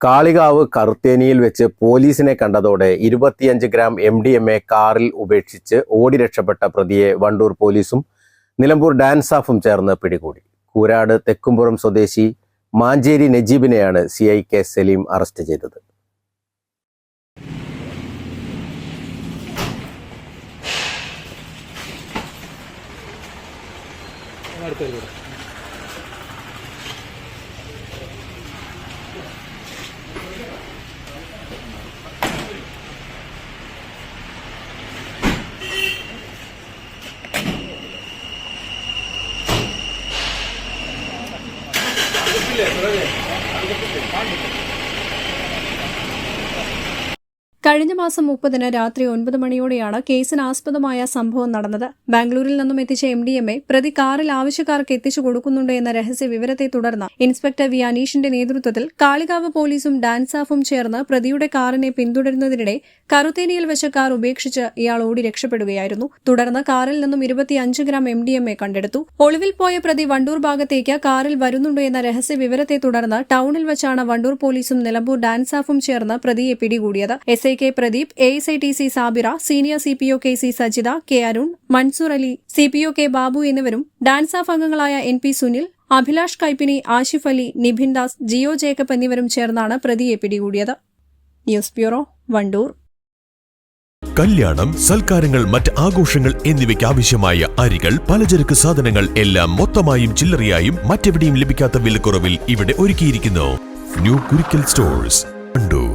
Kalikavu കറുത്തേനിയിൽ വെച്ച് പോലീസിനെ കണ്ടതോടെ ഇരുപത്തിയഞ്ച് gram M D M A കാറിൽ ഉപേക്ഷിച്ച് ഓടി രക്ഷപ്പെട്ട പ്രതിയെ വണ്ടൂർ പോലീസും നിലമ്പൂർ ഡാൻസ് ഡാൻസാഫും ചേർന്ന് പിടികൂടി. കൂരാട് തെക്കുംപുറം സ്വദേശി Mancheri നജീബിനെയാണ് C I K Saleem arrest ചെയ്തത്. Chile. കഴിഞ്ഞ മാസം മുപ്പതിന് രാത്രി ഒൻപത് മണിയോടെയാണ് കേസിന് ആസ്പദമായ സംഭവം നടന്നത്. ബാംഗ്ലൂരിൽ നിന്നും എത്തിച്ച എം ഡി എം എ പ്രതി കാറിൽ ആവശ്യക്കാർക്ക് എത്തിച്ചു കൊടുക്കുന്നുണ്ട് എന്ന രഹസ്യ വിവരത്തെ തുടർന്ന് ഇൻസ്പെക്ടർ വി അനീഷിന്റെ നേതൃത്വത്തിൽ കാളികാവ് പോലീസും ഡാൻസാഫും ചേർന്ന് പ്രതിയുടെ കാറിനെ പിന്തുടരുന്നതിനിടെ കറുത്തേനിയിൽ വെച്ച കാർ ഉപേക്ഷിച്ച് ഇയാൾ ഓടി രക്ഷപ്പെടുകയായിരുന്നു. തുടർന്ന് കാറിൽ നിന്നും ഇരുപത്തിയഞ്ച് gram M D M A കണ്ടെടുത്തു. ഒളിവിൽ പോയ പ്രതി വണ്ടൂർ ഭാഗത്തേക്ക് കാറിൽ വരുന്നുണ്ടോ എന്ന രഹസ്യ വിവരത്തെ തുടർന്ന് ടൌണിൽ വെച്ചാണ് വണ്ടൂർ പോലീസും നിലമ്പൂർ ഡാൻസാഫും ചേർന്ന് പ്രതിയെ പിടികൂടിയത്. S I K Pradeep A S I T C Sabira senior C P O K C Sajitha K Arun Mansoor Ali C P O K Babu എന്നിവരും ഡാൻസ് ആഫ് അംഗങ്ങളായ N P Sunil Abhilash Kaippini Ashif Ali Nibhin Das Jio Jacob എന്നിവരും ചേർന്നാണ് പ്രതിയെ പിടികൂടിയത്. News bureau Wandoor. കല്യാണം സൽക്കാരങ്ങൾ മറ്റ് ആഘോഷങ്ങൾ എന്നിവയ്ക്ക് ആവശ്യമായ അരികൾ പലചരക്ക് സാധനങ്ങൾ എല്ലാം മൊത്തമായും ചില്ലറയായും മറ്റെവിടെയും ലഭിക്കാത്ത വിലക്കുറവിൽ ഇവിടെ ഒരുക്കിയിരിക്കുന്നു. New Kurikkal stores Kandoor